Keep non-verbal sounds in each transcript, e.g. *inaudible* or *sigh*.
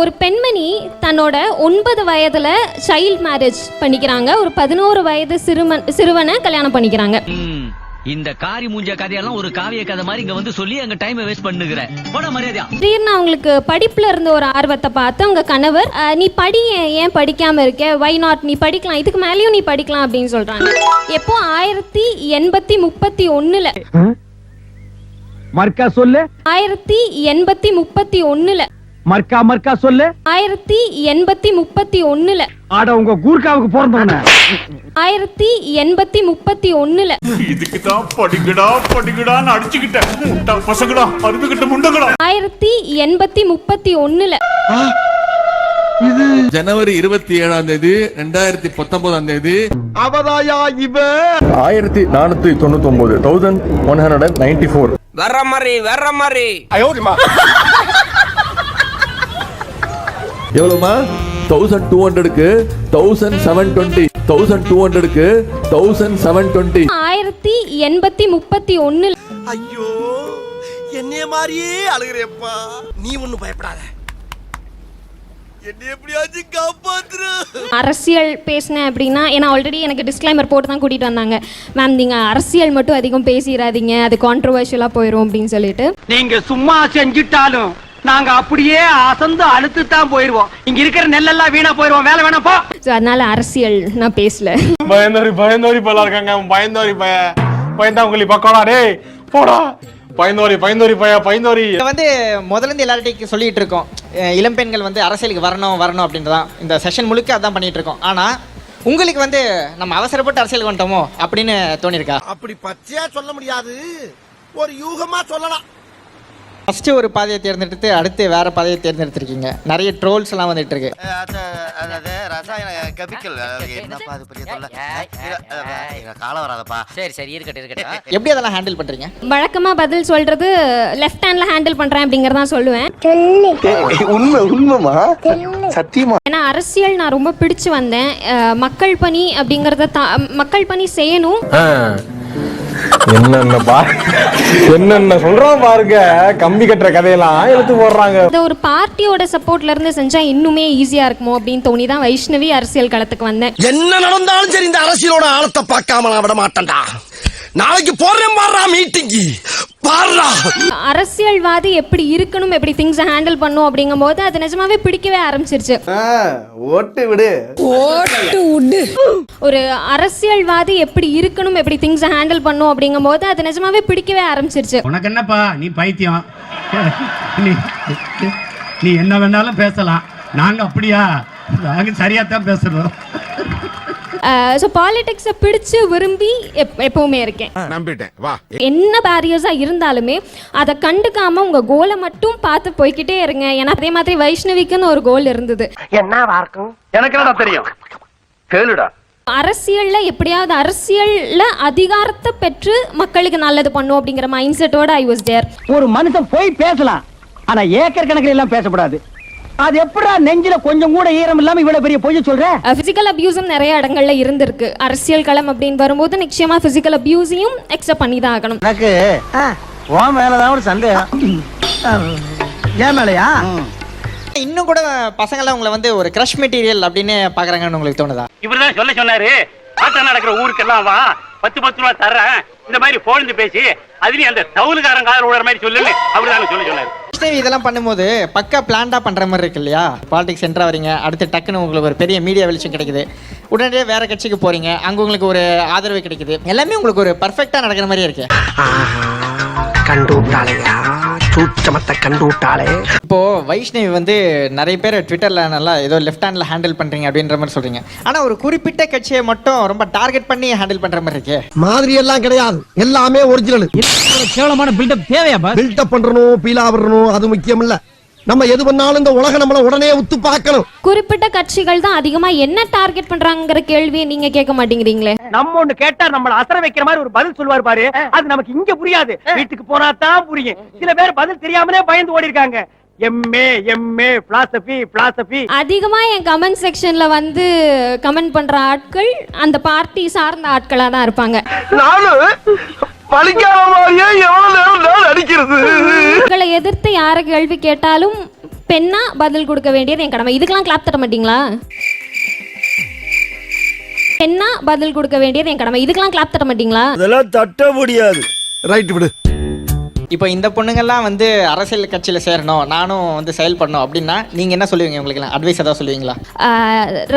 ஒரு பெண்மணி தன்னோட ஒன்பது வயதுல சைல்ட் மேரேஜ் பண்ணிக்கிறாங்க. ஒரு பதினோரு வயது சிறுவன் சிறுவனை கல்யாணம் பண்ணிக்கிறாங்க. இந்த காரி மூஞ்ச கதையெல்லாம் ஒரு காவிய கதை மாதிரி இங்க வந்து சொல்லி அங்க டைம் வேஸ்ட் பண்ணுகிற. போட மரியாதையா. திடீர்னு அவங்களுக்கு படிப்புல இருந்த ஒரு ஆர்வத்தை பார்த்து அவங்க கணவர் நீ படி ஏன் ஏன் படிக்காம இருக்க? வை நாட் நீ படிக்கலாம். இதுக்கு மேலேயும் நீ படிக்கலாம் அப்படின்னு சொல்றாங்க. எப்போ? ஆயிரத்தி எண்பத்தி முப்பத்தி ஒண்ணுல. மர்க்கா சொல்லு. ஆயிரத்தி எண்பத்தி முப்பத்தி ஒண்ணுல. மர்க்கா மர்க்கா சொல்லு. ஆயிரத்தி எண்பத்தி முப்பத்தி ஒண்ணுல. ஆட உங்க கூர்க்காவுக்கு பிறந்தவன. ஆயிரத்தி எண்பத்தி முப்பத்தி ஒண்ணுல. இதுக்கு தான் படிக்கடா படிக்கடான்னு அடிச்சுக்கிட்டேன். முட்டா பசங்கடா அருந்துகிட்ட முண்டங்கடா ஆயிரத்தி எண்பத்தி முப்பத்தி ஒண்ணுல. ஜனவரி இருபத்தி ஏழாம் தேதி ரெண்டாயிரத்தி பத்தொன்பதாம் தேதி. அவதாயா இவ? ஆயிரத்தி நானூத்தி தொண்ணூத்தி ஒன்பது thousand one hundred ninety four வர்ற மாதிரி. வர்ற மாதிரி எவ்வளவுமா? தௌசண்ட் டூ ஹண்ட்ரடுக்கு thousand seven twenty thousand two ஹண்ட்ரடுக்கு தௌசண்ட் செவன் டுவெண்ட்டி ஆயிரத்தி எண்பத்தி முப்பத்தி ஒண்ணுல ஐயோ என்னைய மாதிரியே அழுகிறேப்பா நீ ஒண்ணும் பயப்படாத. அரசியல் பேசினேன் அப்படின்னா ஏன்னா ஆல்ரெடி எனக்கு டிஸ்க்ளைமர் போட்டு தான் கூட்டிட்டு வந்தாங்க. மேம் நீங்க அரசியல் மட்டும் அதிகம் பேசிடாதீங்க. அது கான்ட்ரவர்ஷியலா போயிடும் அப்படின்னு சொல்லிட்டு. நீங்க சும்மா செஞ்சிட்டாலும் நாங்க அப்படியே அசந்து அழுத்து தான் போயிருவோம் இங்க இருக்கிற நெல்லெல்லாம் வீணா போயிருவோம் வேலை வேணா போ. அதனால அரசியல் நான் பேசல. பயந்தோரி பயந்தோரி பயில இருக்காங்க. பயந்தோரி பய. பயந்தாங்குழி பக்கோடா டேய். போடா. பயந்தோரி பயந்தோரி பய பயந்தோரி. இதை வந்து முதல்ல இருந்து எல்லார்ட்டையும் சொல்லிட்டு இருக்கோம். இளம் பெண்கள் வந்து அரசியலுக்கு வரணும் வரணும் அப்படின்றதான் இந்த செஷன் முழுக்க அதான் பண்ணிட்டு இருக்கோம். ஆனா உங்களுக்கு வந்து நம்ம அவசரப்பட்டு அரசியலுக்கு வந்துட்டோமோ அப்படின்னு தோணியிருக்கா அப்படி பச்சையா சொல்ல முடியாது. ஒரு யூகமா சொல்லலாம். ஃபர்ஸ்ட் ஒரு பாதையை தேர்ந்தெடுத்து அடுத்து வேற பாதையை தேர்ந்தெடுத்திருக்கீங்க. நிறைய ட்ரோல்ஸ் எல்லாம் வந்துட்டு இருக்கு அதாவது ரசாயன கெமிக்கல் என்னப்பா அது பெரிய தொல்லை. காலம் வராதப்பா. சரி சரி இருக்கட்டும் இருக்கட்டும். எப்படி அதெல்லாம் ஹேண்டில் பண்றீங்க? வழக்கமா பதில் சொல்றது லெஃப்ட் ஹேண்ட்ல ஹேண்டில் பண்றேன் அப்படிங்கறதா சொல்லுவேன். உண்மை உண்மைமா சத்தியமா? ஏன்னா அரசியல் நான் ரொம்ப பிடிச்சு வந்தேன். மக்கள் பணி அப்படிங்கறத மக்கள் பணி செய்யணும். என்னென்ன பா என்னென்ன சொல்றான் பாருங்க. கம்பி கட்டுற கதையெல்லாம் எடுத்து போடுறாங்க. அதை ஒரு பார்ட்டியோட சப்போர்ட்ல இருந்து செஞ்சா இன்னுமே ஈஸியா இருக்குமோ அப்படின்னு தோணி தான் வைஷ்ணவி அரசியல் களத்துக்கு வந்தேன். என்ன நடந்தாலும் சரி இந்த அரசியலோட ஆழத்தை பார்க்காம நான் விட மாட்டேன்டா. நாளைக்கு போறேன் பாடுறா மீட்டிங்கு அரசியல்வாதி எப்படி இருக்கணும் எப்படி திங்ஸை ஹேண்டில் பண்ணும் அப்படிங்கும்போது அது நிஜமாவே பிடிக்கவே ஆரம்பிச்சிருச்சு. ஓட்டு விடு. ஒரு அரசியல்வாதி எப்படி இருக்கணும் எப்படி திங்ஸை ஹேண்டில் பண்ணும் அப்படிங்கும்போது அது நிஜமாவே பிடிக்கவே ஆரம்பிச்சிருச்சு. உனக்கு என்னப்பா நீ பைத்தியம். நீ நீ என்ன வேணாலும் பேசலாம். நாங்க அப்படியா? நாங்க சரியா தான் பேசுறோம். ஸோ பாலிடிக்ஸை பிடிச்சு விரும்பி எப் எப்பவுமே இருக்கேன். நம்பிட்டேன். வா. என்ன பேரியர்ஸாக இருந்தாலுமே அதை கண்டுக்காம உங்க கோலை மட்டும் பார்த்து போய்க்கிட்டே இருங்க. ஏன்னா அதே மாதிரி வைஷ்ணவிக்குன்னு ஒரு கோல் இருந்தது. எனக்கு என்னடா தெரியும்? கேளுடா. அரசியல்ல எப்படியாவது அரசியல்ல அதிகாரத்தை பெற்று மக்களுக்கு நல்லது பண்ணும் அப்படிங்கிற மைண்ட் செட்டோட ஐ வாஸ் தேர் ஒரு மனுஷன் போய் பேசலாம். ஆனா ஏக்கர் கணக்கில் எல்லாம் பேசக்கூடாது அது எப்படா நெஞ்சில கொஞ்சம் கூட ஈரம் இல்லாம இவ்வளவு பெரிய பொய்ய சொல்ற? ஃபிசிக்கல் அபியூஸும் நிறைய இடங்கள்ல இருந்திருக்கு. அரசியல் களம் அப்படின்னு வரும்போது நிச்சயமா ஃபிசிக்கல் அபியூஸையும் எக்ஸப்ட் பண்ணி தான் ஆகணும் எனக்கு உன் மேலதான் ஒரு சந்தேகம். ஏன் மேலையா? இன்னும் கூட பசங்களாம் உங்களை வந்து ஒரு கிரஷ் மெட்டீரியல் அப்படின்னு பாக்குறாங்கன்னு உங்களுக்கு தோணுதா? இவர்தான் சொல்ல சொன்னாரு. ஆட்டம் நடக்கிற ஊருக்கெல்லாம் வா. பத்து பத்து ரூபா தர்றேன். இந்த மாதிரி போலந்து பேசி அதுலயும் அந்த தவுலுக்காரன் காதல் விடுற மாதிரி சொல்லுன்னு அப்படிதான் சொல்ல சொன்னாரு. கிருஷ்ணவி இதெல்லாம் பண்ணும்போது பக்கா பிளான்டாக பண்ற மாதிரி இருக்கு இல்லையா? பாலிடிக்ஸ் சென்டரா வரீங்க. அடுத்து டக்குன்னு உங்களுக்கு ஒரு பெரிய மீடியா வெளிச்சம் கிடைக்குது. உடனடியாக வேற கட்சிக்கு போறீங்க. அங்க உங்களுக்கு ஒரு ஆதரவு கிடைக்குது. எல்லாமே உங்களுக்கு ஒரு பர்ஃபெக்டாக நடக்கிற மாதிரி இருக்கு. கண்டு விட்டாளையா சூச்சமத்தை கண்டு விட்டாளே இப்போ வைஷ்ணவி வந்து நிறைய பேர் ட்விட்டர்ல நல்லா ஏதோ லெஃப்ட் ஹேண்ட்ல ஹேண்டில் பண்றீங்க அப்படின்ற மாதிரி சொல்றீங்க. ஆனா ஒரு குறிப்பிட்ட கட்சியை மட்டும் ரொம்ப டார்கெட் பண்ணி ஹேண்டில் பண்ற மாதிரி இருக்கே. மாதிரி எல்லாம் கிடையாது. எல்லாமே ஒரிஜினல் கேவலமான பில்டப் தேவையா பில்டப் பண்றணும் பீலா விடணும் அது முக்கியம் இல்ல நம்ம எது பண்ணாலும் இந்த உலகம் நம்மள உடனே உத்து பார்க்கணும். குறிப்பிட்ட கட்சிகள் தான் அதிகமா என்ன டார்கெட் பண்றாங்கிற கேள்வியை நீங்க கேட்க மாட்டேங்கிறீங்களே? நம்ம ஒண்ணு கேட்டா நம்மள அசர வைக்கிற மாதிரி ஒரு பதில் சொல்லுவாரு பாரு. அது நமக்கு இங்க புரியாது. வீட்டுக்கு போனா தான் புரியும். சில பேர் பதில் தெரியாமலே பயந்து ஓடி இருக்காங்க எம்ஏ எம்ஏ பிலாசபி பிலாசபி அதிகமா என் கமெண்ட் செக்ஷன்ல வந்து கமெண்ட் பண்ற ஆட்கள் அந்த பார்ட்டி சார்ந்த ஆட்களா தான் இருப்பாங்க. நானும் பழிக்காம மாதிரியே எவ்வளவு நேரம் நான் அடிக்கிறது? உங்களை எதிர்த்து யார கேள்வி கேட்டாலும் பெண்ணா பதில் கொடுக்க வேண்டியது என் கடமை. இதுக்கெல்லாம் கிளாப் தட்ட மாட்டீங்களா? பெண்ணா பதில் கொடுக்க வேண்டியது என் கடமை. இதுக்கெல்லாம் கிளாப் தட்ட மாட்டீங்களா? அதெல்லாம் தட்ட முடியாது. ரைட் விடு. இப்போ இந்த பொண்ணுங்கள்லாம் வந்து அரசியல் கட்சியில் சேரணும் நானும் வந்து செயல்படணும் அப்படின்னா நீங்கள் என்ன சொல்லுவீங்க உங்களுக்கு? அட்வைஸ் ஏதாவது சொல்லுவீங்களா?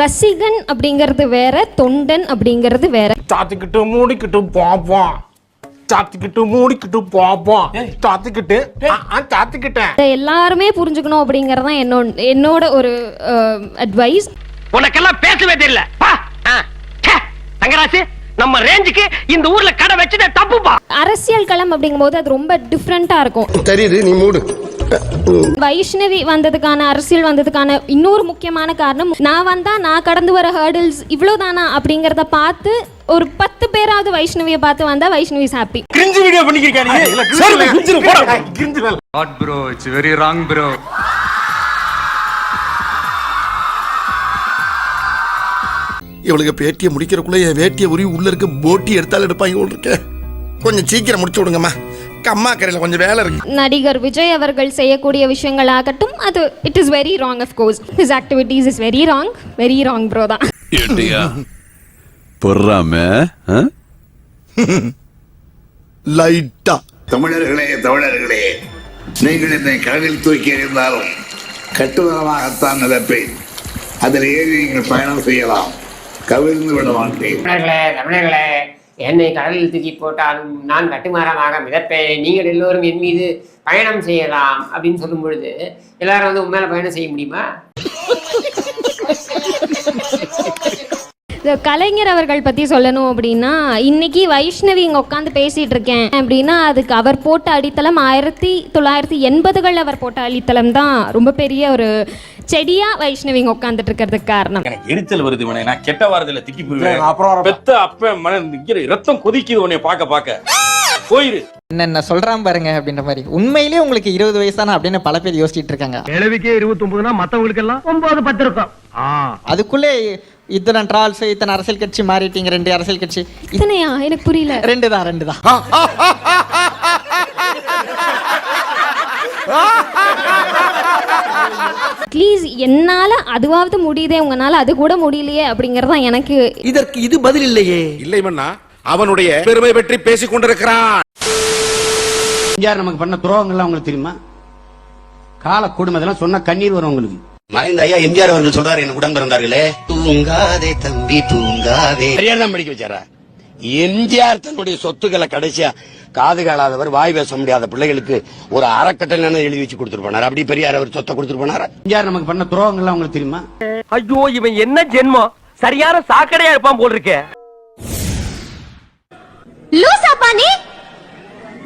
ரசிகன் அப்படிங்கிறது வேற தொண்டன் அப்படிங்கிறது வேற. சாத்திக்கிட்டு மூடிக்கிட்டு பாப்போம். சாத்திக்கிட்டு மூடிக்கிட்டு பாப்போம் சாத்திக்கிட்டு. சாத்திக்கிட்டேன். எல்லாருமே புரிஞ்சுக்கணும் அப்படிங்கிறது தான் என்னோட என்னோட ஒரு அட்வைஸ் உனக்கெல்லாம் பேசவே தெரியல. தங்கராசு நம்ம ரேஞ்சுக்கு இந்த ஊர்ல கடை வச்சுட்டு தப்புப்பா. அரசியல் களம் அப்படிங்கும்போது அது ரொம்ப டிஃப்ரெண்ட்டாக இருக்கும். தெரியுது நீ மூடு. வைஷ்ணவி வந்ததுக்கான அரசியல் வந்ததுக்கான இன்னொரு முக்கியமான காரணம் நான் வந்தா நான் கடந்து வர ஹேர்டில்ஸ் இவ்வளவுதானா அப்படிங்கறத பார்த்து ஒரு பத்து பேராவது வைஷ்ணவியை பார்த்து வந்தா வைஷ்ணவி ஹாப்பி கிரிஞ்சு வீடியோ பண்ணிக்கிறீங்க. இவளுக்கு பேட்டியை முடிக்கிறக்குள்ள என் வேட்டியை உரி உள்ள இருக்க போட்டி எடுத்தாலும் எடுப்பாங்க இருக்கேன் கொஞ்சம் சீக்கிரம் முடிச்சு விடுங்கம்மா. கம்மா கரையில் கொஞ்சம் வேலை இருக்கு. நடிகர் விஜய் அவர்கள் செய்யக்கூடிய விஷயங்கள் ஆகட்டும் அது it is very wrong of course his activities is very wrong very wrong bro தான். ஏட்டியா? *laughs* பொறாம லைட்டா *laughs* தமிழர்களே தமிழர்களே நீங்கள் என்னை கடலில் தூக்கி எறிந்தாலும் கட்டுதலமாகத்தான் நினைப்பேன் அதில் ஏறி நீங்கள் பயணம் செய்யலாம். கவிழ்ந்து விட மாட்டேன். தமிழர்களே தமிழர்களே. என்னை கடலில் தூக்கி போட்டாலும் நான் கட்டுமரமாக மிதப்பேன். நீங்கள் எல்லோரும் என் மீது பயணம் செய்யலாம் அப்படின்னு சொல்லும் பொழுது எல்லாரும் வந்து உண்மையில பயணம் செய்ய முடியுமா? கலைஞர் அவர்கள் பத்தி சொல்லணும் அப்படின்னா இன்னைக்கு வைஷ்ணவி இங்க உட்காந்து பேசிட்டு இருக்கேன் அப்படின்னா அதுக்கு அவர் போட்ட அடித்தளம் ஆயிரத்தி தொள்ளாயிரத்தி எண்பதுகள் அவர் போட்ட அடித்தளம் தான் ரொம்ப பெரிய ஒரு செடியா வைஷ்ணவி இங்க உட்காந்துட்டு இருக்கிறதுக்கு காரணம். எனக்கு எரிச்சல் வருது உனே நான் கெட்ட வாரத்துல திக்கி போயிருவேன் அப்புறம் பெத்த அப்ப மன நிக்கிற ரத்தம் கொதிக்குது உன்னை பார்க்க பார்க்க. போயிரு. என்னென்ன சொல்கிறான் பாருங்க அப்படின்ற மாதிரி. உண்மையிலேயே உங்களுக்கு இருபது வயசு தானே அப்படின்னு பல பேர் யோசிச்சுட்டு இருக்காங்க. கிழவிக்கே இருபத்தி ஒன்பதுனா மத்தவங்களுக்கு எல்லாம் ஒன்பது பத்து இருக்கும் அதுக்குள்ளே இத்தனை ட்ராவல்ஸ் இத்தனை அரசியல் கட்சி மாறிட்டீங்க ரெண்டு அரசியல் கட்சி. இத்தனையா? எனக்கு புரியல. ரெண்டு தான் ரெண்டு தான். ப்ளீஸ் என்னால அதுவாவது முடியுதே உங்களால அது கூட முடியலையே அப்படிங்கறது தான் எனக்கு இதற்கு இது பதில் இல்லையே. இல்லை மன்னா அவனுடைய பெருமை பற்றி பேசிக் கொண்டிருக்கிறான். யார் நமக்கு பண்ண துரோகங்கள்லாம் உங்களுக்கு தெரியுமா? கால கொடுமை சொன்னா கண்ணீர் வரும் உங்களுக்கு. மறைந்த ஐயா எம்ஜிஆர் அவர்கள் சொல்றாரு என் உடன் பிறந்தார்களே. தூங்காதே தம்பி தூங்காதே. பெரியார் தான் படிக்க வச்சாரா? எம்ஜிஆர் தன்னுடைய சொத்துக்களை கடைசியா காது காலாதவர் வாய் பேச முடியாத பிள்ளைகளுக்கு ஒரு அறக்கட்டளை எழுதி வச்சு கொடுத்துருப்பானார் அப்படி பெரியார் அவர் சொத்தை கொடுத்துருப்பானார் எம்ஜிஆர் நமக்கு பண்ண துரோகங்கள்லாம் உங்களுக்கு தெரியுமா? ஐயோ இவன் என்ன ஜென்மம்? சரியான சாக்கடையா இருப்பான் போல் இருக்கே. லூசாப்பா நீ